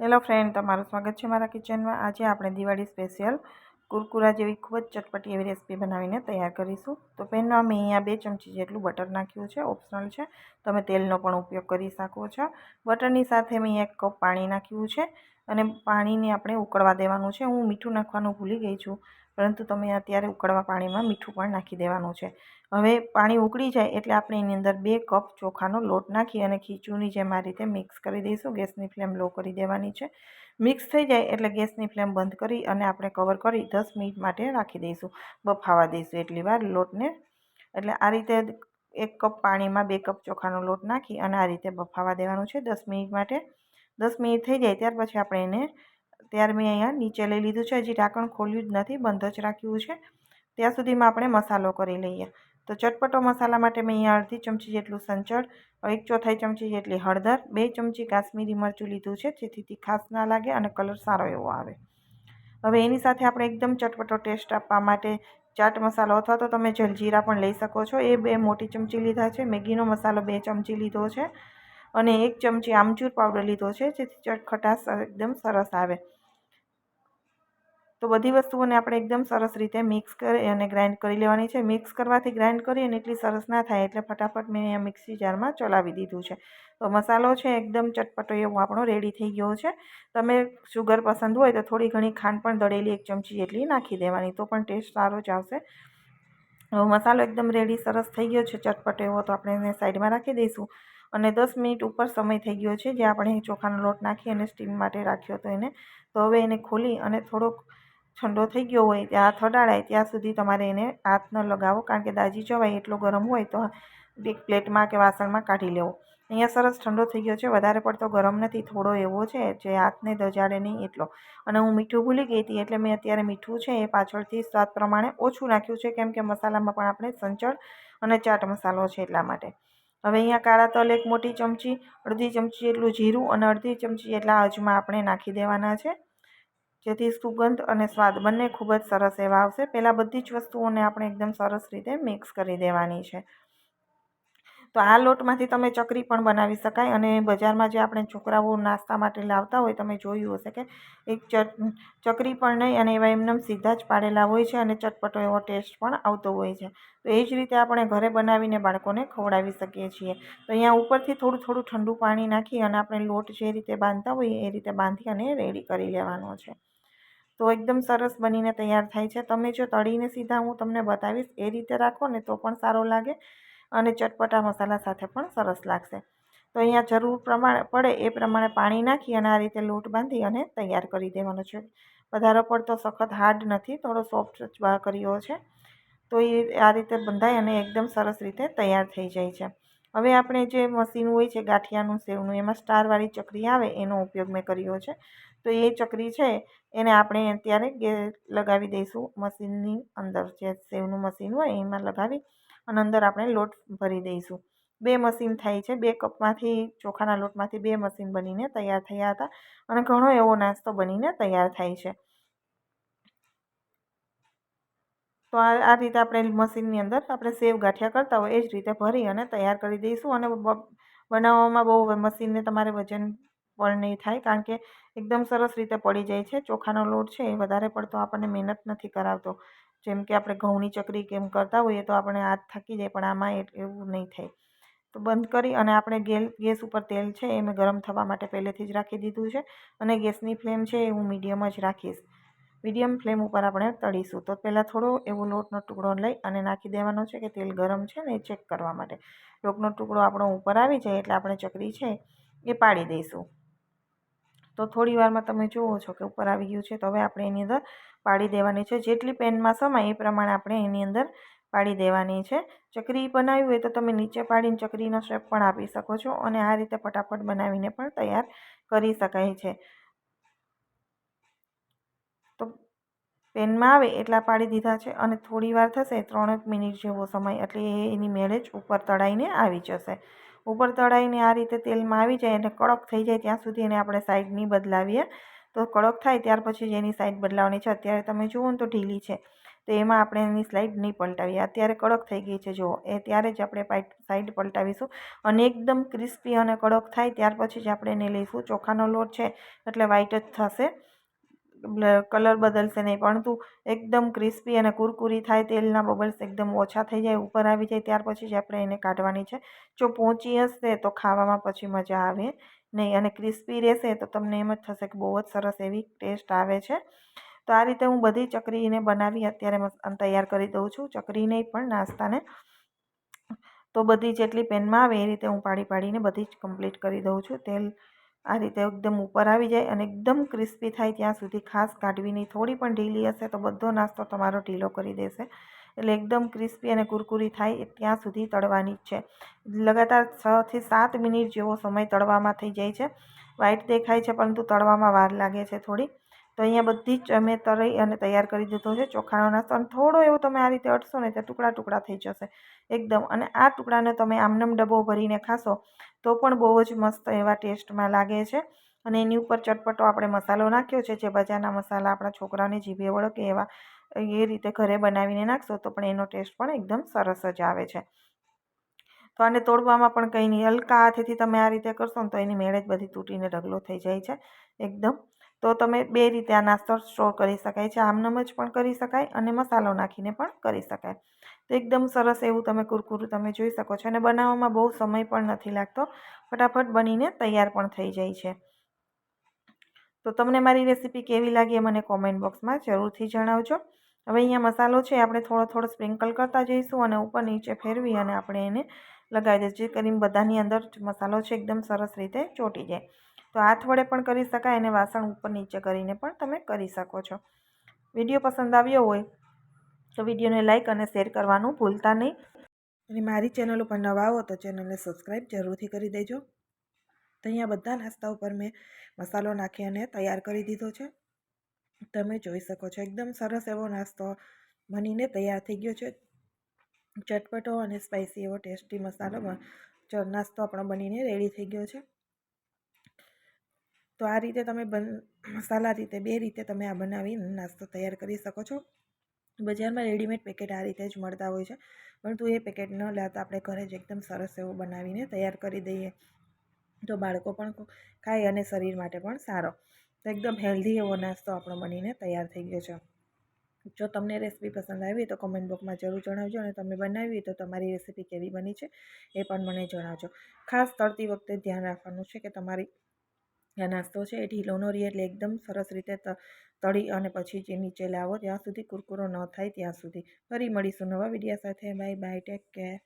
Hello friend, તમારું સ્વાગત છે મારા કિચનમાં. આજે આપણે દિવાળી સ્પેશિયલ કુરકુરા જેવી ખૂબ જ ચટપટી એવી રેસીપી બનાવીને તૈયાર કરીશું. તો પેનમાં મેં અહીંયા બે ચમચી જેટલું બટર નાખ્યું છે, ઓપ્શનલ છે. તમે તેલનો પણ ઉપયોગ કરી શકો છો. બટરની સાથે મેં એક કપ પાણી નાખ્યું છે અને પાણીને આપણે ઉકળવા દેવાનું છે. હું મીઠું નાખવાનું ભૂલી ગઈ છું. પરંતુ તમે અત્યારે ઉકળવા પાણીમાં મીઠું પણ નાખી દેવાનું છે. હવે પાણી ઉકળી જાય એટલે આપણે એની અંદર બે કપ ચોખાનો લોટ નાખી અને ખીચુની જેમ આ રીતે મિક્સ કરી દઈશું. ગેસની ફ્લેમ લો કરી દેવાની છે. મિક્સ થઈ જાય એટલે ગેસની ફ્લેમ બંધ કરી અને આપણે કવર કરી દસ મિનિટ માટે રાખી દઈશું. બફાવા દઈશું એટલી વાર લોટને. એટલે આ રીતે એક કપ પાણીમાં બે કપ ચોખાનો લોટ નાખી અને આ રીતે બફાવા દેવાનું છે દસ મિનિટ માટે. દસ મિનિટ થઈ જાય ત્યાર પછી આપણે એને ત્યાર મેં અહીંયા નીચે લઈ લીધું છે. હજી ઢાંકણ ખોલ્યું જ નથી, બંધ જ રાખ્યું છે. ત્યાં સુધીમાં આપણે મસાલો કરી લઈએ. તો ચટપટો મસાલા માટે મેં અહીંયા અડધી ચમચી જેટલું સંચળ, એક ચોથાઈ ચમચી જેટલી હળદર, બે ચમચી કાશ્મીરી મરચું લીધું છે, જેથી તીખાસ ના લાગે અને કલર સારો એવો આવે. હવે એની સાથે આપણે એકદમ ચટપટો ટેસ્ટ આપવા માટે ચાટ મસાલો અથવા તો તમે જલજીરા પણ લઈ શકો છો. એ બે મોટી ચમચી લીધા છે. મેગીનો મસાલો બે ચમચી લીધો છે. અને એક ચમચી આમચૂર પાવડર લીધો છે, જેથી ચટખટાશ એકદમ સરસ આવે. તો બધી વસ્તુઓને આપણે એકદમ સરસ રીતે મિક્સ કરી અને ગ્રાઇન્ડ કરી લેવાની છે. મિક્સ કરવાથી ગ્રાઇન્ડ કરીએ અને એટલી સરસ ના થાય, એટલે ફટાફટ મેં અહીંયા મિક્સી જારમાં ચલાવી દીધું છે. તો મસાલો છે, એકદમ ચટપટો એવો આપણો રેડી થઈ ગયો છે. તમે શુગર પસંદ હોય તો થોડી ઘણી ખાંડ પણ દળેલી એક ચમચી જેટલી નાખી દેવાની, તો પણ ટેસ્ટ સારો જ આવશે. મસાલો એકદમ રેડી સરસ થઈ ગયો છે, ચટપટો એવો તો આપણે એને સાઈડમાં રાખી દઈશું. અને દસ મિનિટ ઉપર સમય થઈ ગયો છે, જે આપણે ચોખાનો લોટ નાખી અને સ્ટીમ માટે રાખ્યો હતો એને. તો હવે એને ખોલી અને થોડોક ઠંડો થઈ ગયો હોય, ત્યાં થડાડાય ત્યાં સુધી તમારે એને હાથ ન લગાવો, કારણ કે દાજી જવાય, એટલો ગરમ હોય તો એક પ્લેટમાં કે વાસણમાં કાઢી લેવો. અહીંયા સરસ ઠંડો થઈ ગયો છે, વધારે પડતો ગરમ નથી, થોડો એવો છે, જે હાથને દજાડે નહીં એટલો. અને હું મીઠું ભૂલી ગઈ હતી, એટલે મેં અત્યારે મીઠું છે એ પાછળથી સ્વાદ પ્રમાણે ઓછું નાખ્યું છે, કેમ કે મસાલામાં પણ આપણે સંચળ અને ચાટ મસાલો છે એટલા માટે. હવે અહીંયા કાળા તલ એક મોટી ચમચી, અડધી ચમચી જેટલું જીરું અને અડધી ચમચી જેટલા અજમા આપણે નાખી દેવાના છે. જેથી સુગંધ અને સ્વાદ બંને ખૂબ જ સરસ એવા આવશે. પહેલાં બધી જ વસ્તુઓને આપણે એકદમ સરસ રીતે મિક્સ કરી દેવાની છે. તો આ લોટમાંથી તમે ચકરી પણ બનાવી શકાય અને બજારમાં જે આપણે છોકરાઓ નાસ્તા માટે લાવતા હોય, તમે જોયું હશે કે એક ચકરી પણ નહીં અને એવા એમનેમ સીધા જ પાડેલા હોય છે અને ચટપટો એવો ટેસ્ટ પણ આવતો હોય છે. તો એ જ રીતે આપણે ઘરે બનાવીને બાળકોને ખવડાવી શકીએ છીએ. તો અહીંયા ઉપરથી થોડું થોડું ઠંડુ પાણી નાખી અને આપણે લોટ જે રીતે બાંધતા હોઈએ એ રીતે બાંધી અને રેડી કરી લેવાનો છે. તો એકદમ સરસ બનીને તૈયાર થાય છે. તમે જો તળીને સીધા હું તમને બતાવીશ, એ રીતે રાખો ને તો પણ સારો લાગે. અને ચટપટા મસાલા સાથે પણ સરસ લાગશે. તો અહીંયા જરૂર પ્રમાણે પડે એ પ્રમાણે પાણી નાખી અને આ રીતે લોટ બાંધી અને તૈયાર કરી દેવાનો છે. વધારો પડતો સખત હાર્ડ નથી, થોડો સોફ્ટ કર્યો છે. તો એ આ રીતે બંધાય અને એકદમ સરસ રીતે તૈયાર થઈ જાય છે. હવે આપણે જે મશીન હોય છે, ગાંઠિયાનું સેવનું, એમાં સ્ટારવાળી ચકરી આવે એનો ઉપયોગ મેં કર્યો છે. તો એ ચકરી છે, એને આપણે અત્યારે લગાવી દઈશું. મશીનની અંદર જે સેવનું મશીન હોય એમાં લગાવી અને અંદર આપણે લોટ ભરી દઈશું. બે મશીન થાય છે, બે કપમાંથી, ચોખાના લોટમાંથી બે મશીન બનીને તૈયાર થયા હતા અને ઘણો એવો નાસ્તો બનીને તૈયાર થાય છે. તો આ આ રીતે આપણે મશીનની અંદર આપણે સેવ ગાંઠિયા કરતા હોય એ જ રીતે ભરી અને તૈયાર કરી દઈશું અને બનાવવામાં બહુ મશીનને તમારે વજન પણ નહીં થાય કારણ કે એકદમ સરસ રીતે પડી જાય છે. ચોખાનો લોટ છે એ વધારે પડતો આપણને મહેનત નથી કરાવતો. જેમ કે આપણે ઘઉંની ચકરી કેમ કરતા હોઈએ તો આપણે હાથ થાકી જાય પણ આમાં એવું નહીં થાય. તો બંધ કરી અને આપણે ગેલ ગેસ ઉપર તેલ છે એ મેં ગરમ થવા માટે પહેલેથી જ રાખી દીધું છે અને ગેસની ફ્લેમ છે એ હું મીડિયમ જ રાખીશ. મીડિયમ ફ્લેમ ઉપર આપણે તળીશું. તો પહેલાં થોડો એવો લોટનો ટુકડો લઈ અને નાખી દેવાનો છે કે તેલ ગરમ છે ને એ ચેક કરવા માટે. લોટનો ટુકડો આપણો ઉપર આવી જાય એટલે આપણે ચકરી છે એ પાડી દઈશું. તો થોડી વારમાં તમે જુઓ છો કે ઉપર આવી ગયું છે. તો હવે આપણે એની અંદર પાડી દેવાની છે. જેટલી પેનમાં સમાય એ પ્રમાણે આપણે એની અંદર પાડી દેવાની છે. ચકરી બનાવી હોય તો તમે નીચે પાડીને ચકરીનો શેપ પણ આપી શકો છો અને આ રીતે ફટાફટ બનાવીને પણ તૈયાર કરી શકાય છે. તો પેનમાં આવે એટલા પાડી દીધા છે અને થોડી વાર થશે, ત્રણેક મિનિટ જેવો સમય એટલે એની મેળે જ ઉપર તળાઈને આવી જશે. ઉપર તળાઈને આ રીતે તેલમાં આવી જાય અને કડક થઈ જાય ત્યાં સુધી એને આપણે સાઈડ નહીં બદલાવીએ. તો કડક થાય ત્યાર પછી જ એની સાઈડ બદલાવાની છે. અત્યારે તમે જુઓ ને તો ઢીલી છે. તો એમાં આપણે એની સ્લાઇડ નહીં પલટાવીએ. અત્યારે કડક થઈ ગઈ છે. જુઓ, એ ત્યારે જ આપણે સાઈડ પલટાવીશું અને એકદમ ક્રિસ્પી અને કડક થાય ત્યાર પછી જ આપણે એને લઈશું. ચોખાનો લોટ છે, એટલે વ્હાઈટ જ થશે. કલર બદલશે નહીં, પરંતુ એકદમ ક્રિસ્પી અને કુરકુરી થાય, તેલના બબલ્સ એકદમ ઓછા થઈ જાય, ઉપર આવી જાય, ત્યાર પછી જ આપણે એને કાઢવાની છે. જો પહોંચી હશે, તો ખાવામાં પછી મજા આવે નહીં, અને ક્રિસ્પી રહેશે, તો તમને એમ જ થશે કે બહુ જ સરસ એવી ટેસ્ટ આવે છે. તો આ રીતે હું બધી ચકરીને બનાવી અત્યારે તૈયાર કરી દઉં છું, ચકરી નહીં પણ નાસ્તાને. તો બધી જેટલી પેનમાં આવે એ રીતે હું પાડી પાડીને બધી જ કમ્પ્લીટ કરી દઉં છું, તેલ આ રીતે એકદમ ઉપર આવી જાય અને એકદમ ક્રિસ્પી થાય ત્યાં સુધી ખાસ કાઢવીની થોડી પણ ઢીલી હશે તો બધો નાસ્તો તમારો ઢીલો કરી દેશે. એટલે એકદમ ક્રિસ્પી અને કુરકુરી થાય ત્યાં સુધી તળવાની જ છે. લગાતાર છથી સાત મિનિટ જેવો સમય તળવામાં થઈ જાય છે. વ્હાઈટ દેખાય છે પરંતુ તળવામાં વાર લાગે છે થોડી. તો અહીંયા બધી જ અમે તળી અને તૈયાર કરી દીધો છે. ચોખાનો નાસ્તો અને થોડો એવો તમે આ રીતે અડશો ને ત્યાં ટુકડા ટુકડા થઈ જશે. એકદમ. અને આ ટુકડાને તમે આમનમ ડબ્બો ભરીને ખાશો તો પણ બહુ જ મસ્ત એવા ટેસ્ટમાં લાગે છે. અને એની ઉપર ચટપટો આપણે મસાલો નાખ્યો છે, જે બજારના મસાલા આપણા છોકરાને જીભે વળકે એવા એ રીતે ઘરે બનાવીને નાખશો તો પણ એનો ટેસ્ટ પણ એકદમ સરસ જ આવે છે. તો આને તોડવામાં પણ કંઈ નહીં. હલકા હાથેથી તમે આ રીતે કરશો ને તો એની મેળે જ બધી તૂટીને ઢગલો થઈ જાય છે. એકદમ. તો તમે બે રીતે આ નાસ્તો સ્ટોર કરી શકાય છે. આમનમ જ પણ કરી શકાય અને મસાલો નાખીને પણ કરી શકાય. તો એકદમ સરસ એવું તમે કુરકુરું તમે જોઈ શકો છો અને બનાવવામાં બહુ સમય પણ નથી લાગતો. ફટાફટ બનીને તૈયાર પણ થઈ જાય છે. તો તમને મારી રેસીપી કેવી લાગી એ મને કોમેન્ટ બોક્સમાં જરૂરથી જણાવજો. હવે અહીંયા મસાલો છે આપણે થોડો થોડો સ્પ્રિંકલ કરતા જઈશું અને ઉપર નીચે ફેરવી અને આપણે એને લગાવી દઈશું. જે કરીને બધાની અંદર મસાલો છે એકદમ સરસ રીતે ચોંટી જાય. તો હાથ વડે પણ કરી શકાય અને વાસણ ઉપર નીચે કરીને પણ તમે કરી શકો છો. વીડિયો પસંદ આવ્યો હોય તો વિડીયોને લાઇક અને શેર કરવાનું ભૂલતા નહીં. અને મારી ચેનલ ઉપર નવા આવો તો ચેનલને સબસ્ક્રાઈબ જરૂરથી કરી દેજો. તો અહીંયા બધા નાસ્તા ઉપર મેં મસાલો નાખી અને તૈયાર કરી દીધો છે. તમે જોઈ શકો છો એકદમ સરસ એવો નાસ્તો બનીને તૈયાર થઈ ગયો છે. ચટપટો અને સ્પાઇસી એવો ટેસ્ટી મસાલો નાસ્તો આપણો બનીને રેડી થઈ ગયો છે. તો આ રીતે તમે બન, મસાલા રીતે, બે રીતે તમે આ બનાવી નાસ્તો તૈયાર કરી શકો છો. બજારમાં રેડીમેડ પેકેટ આ રીતે જ મળતા હોય છે. પરંતુ એ પેકેટ ન લેતા આપણે ઘરે જ એકદમ સરસ એવો બનાવીને તૈયાર કરી દઈએ. તો બાળકો પણ ખાય અને શરીર માટે પણ સારો. તો એકદમ હેલ્ધી એવો નાસ્તો આપણો બનીને તૈયાર થઈ ગયો છે. જો તમને રેસીપી પસંદ આવી તો કમેન્ટ બોક્સમાં જરૂર જણાવજો અને તમે બનાવી તો તમારી રેસીપી કેવી બની છે એ પણ મને જણાવજો. ખાસ તળતી વખતે ધ્યાન રાખવાનું છે કે તમારી આ નાસ્તો છે એ ઢીલો રહે એકદમ સરસ રીતે તળી અને પછી જે નીચે લાવો ત્યાં સુધી કુરકુરો ન થાય ત્યાં સુધી. ફરી મળીશું નવા વિડીયા સાથે. Bye bye, take care.